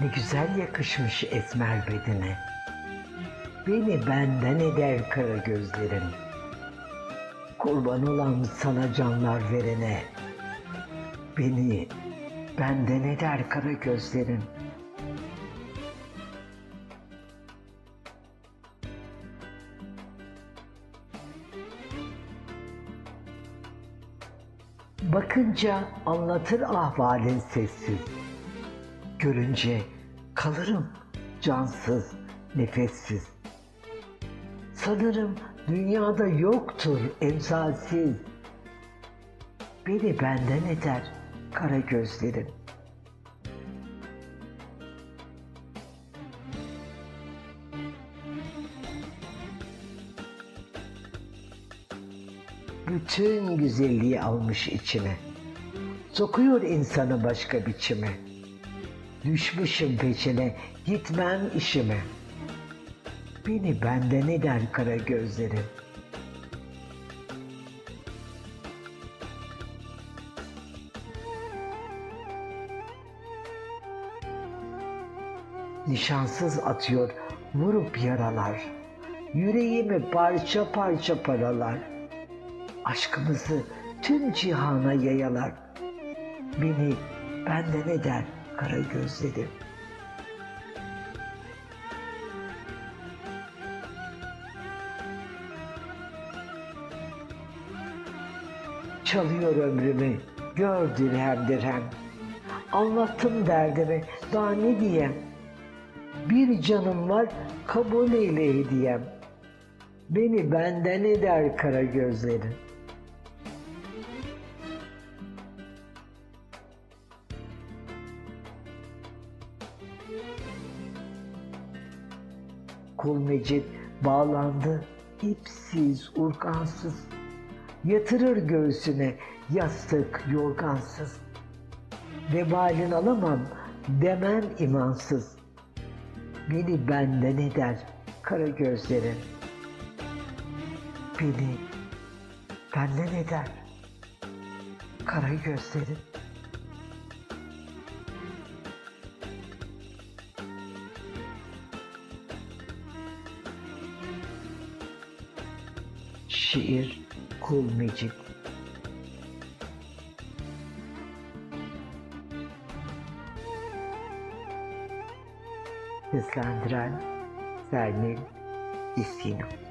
Ne güzel yakışmış esmer bedene. Beni benden eder kara gözlerin. Kurban olan sana canlar verene. Beni benden eder kara gözlerin. Bakınca anlatır ahvalin sessiz. Görünce kalırım cansız, nefessiz. Sanırım dünyada yoktur emsalsiz. Beni benden eder kara gözlerin. Bütün güzelliği almış içine. Sokuyor insanı başka biçime. Düşmüşüm peşine, gitmem işime. Beni benden eder kara gözlerim. Nişansız atıyor vurup yaralar. Yüreğimi parça parça paralar. Aşkımızı tüm cihana yayalar. Beni benden eder kara gözlerim. Çalıyor ömrümü, gör dirhem dirhem. Anlattım derdimi, daha ne diyem? Bir canım var, kabul eyle hediyem. Beni benden eder kara gözlerin. Kul Mecid bağlandı, ipsiz, urkansız. Yatırır göğsüne yastık yorgansız. Vebalin alamam demem imansız. Beni benden eder kara gözlerin. Beni benden eder kara gözlerin. Şiir Kul Mecid Seslendiren Zernil İstinov